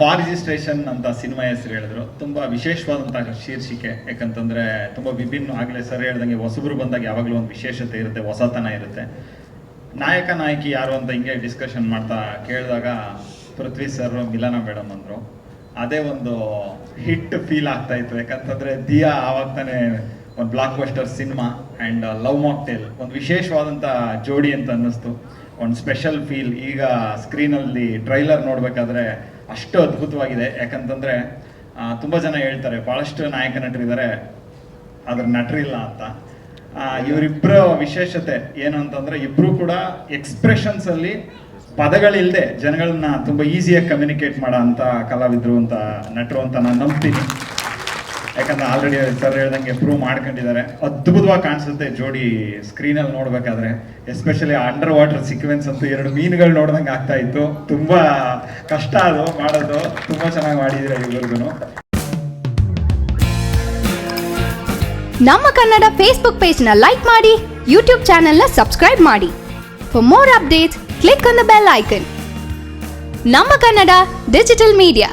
For registration ಅಂತ cinema ಹೆಸರು ಹೇಳಿದ್ರು. ತುಂಬಾ ವಿಶೇಷವಾದಂತಹ ಶೀರ್ಷಿಕೆ. ಯಾಕಂತಂದ್ರೆ ತುಂಬಾ ವಿಭಿನ್ನ, ಆಗ್ಲೇ ಸರ್ ಹೇಳ್ದಂಗೆ ಹೊಸಬ್ರು ಬಂದಾಗ ಯಾವಾಗಲೂ ಒಂದು ವಿಶೇಷತೆ ಇರುತ್ತೆ, ಹೊಸತನ ಇರುತ್ತೆ. ನಾಯಕ, ನಾಯಕಿ ಯಾರು ಅಂತ ಹಿಂಗೆ ಡಿಸ್ಕಷನ್ ಮಾಡ್ತಾ ಕೇಳಿದಾಗ ಪೃಥ್ವಿ ಸರ್ ಮಿಲನ ಮೇಡಮ್ ಅಂದ್ರು. ಅದೇ ಒಂದು ಹಿಟ್ ಫೀಲ್ ಆಗ್ತಾ ಇತ್ತು. ಯಾಕಂತಂದ್ರೆ ದಿಯಾ ಆವಾಗ ತಾನೇ ಒಂದು blockbuster cinema and love mocktail ಒಂದು ವಿಶೇಷವಾದಂಥ ಜೋಡಿ ಅಂತ ಅನ್ನಿಸ್ತು. ಒಂದು ಸ್ಪೆಷಲ್ ಫೀಲ್ ಈಗ ಸ್ಕ್ರೀನಲ್ಲಿ ಟ್ರೈಲರ್ ನೋಡಬೇಕಾದ್ರೆ ಅಷ್ಟು ಅದ್ಭುತವಾಗಿದೆ. ಯಾಕಂತಂದರೆ ತುಂಬ ಜನ ಹೇಳ್ತಾರೆ ಭಾಳಷ್ಟು ನಾಯಕ ನಟರಿದ್ದಾರೆ ಅದ್ರ ನಟರಿಲ್ಲ ಅಂತ. ಇವರಿಬ್ಬರ ವಿಶೇಷತೆ ಏನು ಅಂತಂದರೆ ಇಬ್ಬರು ಕೂಡ ಎಕ್ಸ್ಪ್ರೆಷನ್ಸಲ್ಲಿ ಪದಗಳಿಲ್ಲದೆ ಜನಗಳನ್ನ ತುಂಬ ಈಸಿಯಾಗಿ ಕಮ್ಯುನಿಕೇಟ್ ಮಾಡೋ ಅಂಥ ಕಲಾವಿದ್ರು ಅಂತ, ನಟರು ಅಂತ ನಾನು ನಂಬ್ತೀನಿ. ಯಾಕಂದ್ರೆ ಆಲ್ರೆಡಿ ಸರ್ ಹೇಳ್ದಂಗೆ ಪ್ರೂವ್ ಮಾಡ್ಕೊಂಡಿದ್ದಾರೆ. ಅದ್ಭುತವಾಗಿ ಕಾಣಿಸುತ್ತೆ ಜೋಡಿ ಸ್ಕ್ರೀನಲ್ಲಿ ನೋಡ್ಬೇಕಾದ್ರೆ ಎಸ್ಪೆಷಲಿ ಅಂಡರ್ ವಾಟರ್ ಸೀಕ್ವೆನ್ಸ್ ಅಂತೂ ಎರಡು ಮೀನುಗಳು ನೋಡ್ದಂಗೆ ಆಗ್ತಾ ಇತ್ತು. ತುಂಬಾ ಕಷ್ಟ ಅದು ಮಾಡೋದು. ತುಂಬಾ ಚೆನ್ನಾಗಿ ಮಾಡಿದ್ರೆ ಇವ್ರಿಗೂ ನಮ್ಮ ಕನ್ನಡ ಫೇಸ್ಬುಕ್ ಪೇಜ್ನ ಲೈಕ್ ಮಾಡಿ ಯೂಟ್ಯೂಬ್ ಚಾನೆಲ್ನ ಸಬ್ಸ್ಕ್ರೈಬ್ ಮಾಡಿ. For more updates click on the bell icon ನಮ್ಮ ಕನ್ನಡ ಡಿಜಿಟಲ್ ಮೀಡಿಯಾ